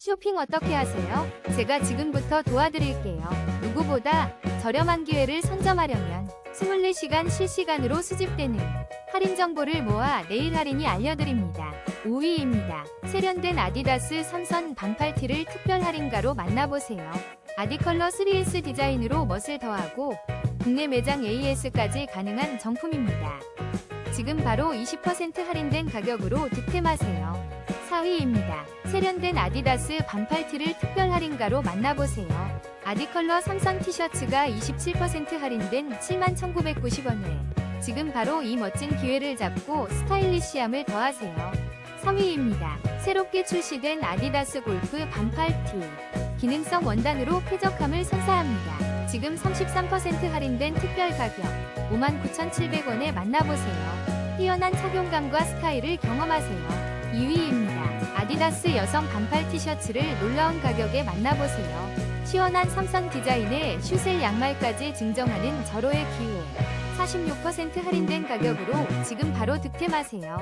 쇼핑 어떻게 하세요? 제가 지금부터 도와드릴게요. 누구보다 저렴한 기회를 선점하려면 24시간 실시간으로 수집되는 할인 정보를 모아 내일 할인이 알려드립니다. 5위입니다. 세련된 아디다스 삼선 반팔티를 특별 할인가로 만나보세요. 아디컬러 3S 디자인으로 멋을 더하고 국내 매장 AS까지 가능한 정품입니다. 지금 바로 20% 할인된 가격으로 득템하세요. 4위입니다. 세련된 아디다스 반팔티를 특별 할인가로 만나보세요. 아디컬러 삼선 티셔츠가 27% 할인된 71,990원에 지금 바로 이 멋진 기회를 잡고 스타일리시함을 더하세요. 3위입니다. 새롭게 출시된 아디다스 골프 반팔티. 기능성 원단으로 쾌적함을 선사합니다. 지금 33% 할인된 특별 가격 59,700원에 만나보세요. 뛰어난 착용감과 스타일을 경험하세요. 2위입니다. 아디다스 여성 반팔 티셔츠를 놀라운 가격에 만나보세요. 시원한 삼선 디자인에 슈셀 양말까지 증정하는 절호의 기회. 46% 할인된 가격으로 지금 바로 득템하세요.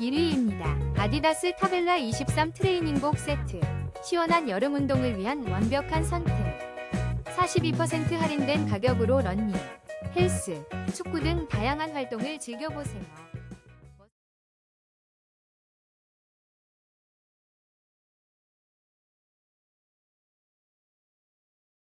1위입니다. 아디다스 타벨라 23 트레이닝복 세트. 시원한 여름 운동을 위한 완벽한 선택. 42% 할인된 가격으로 러닝, 헬스, 축구 등 다양한 활동을 즐겨보세요.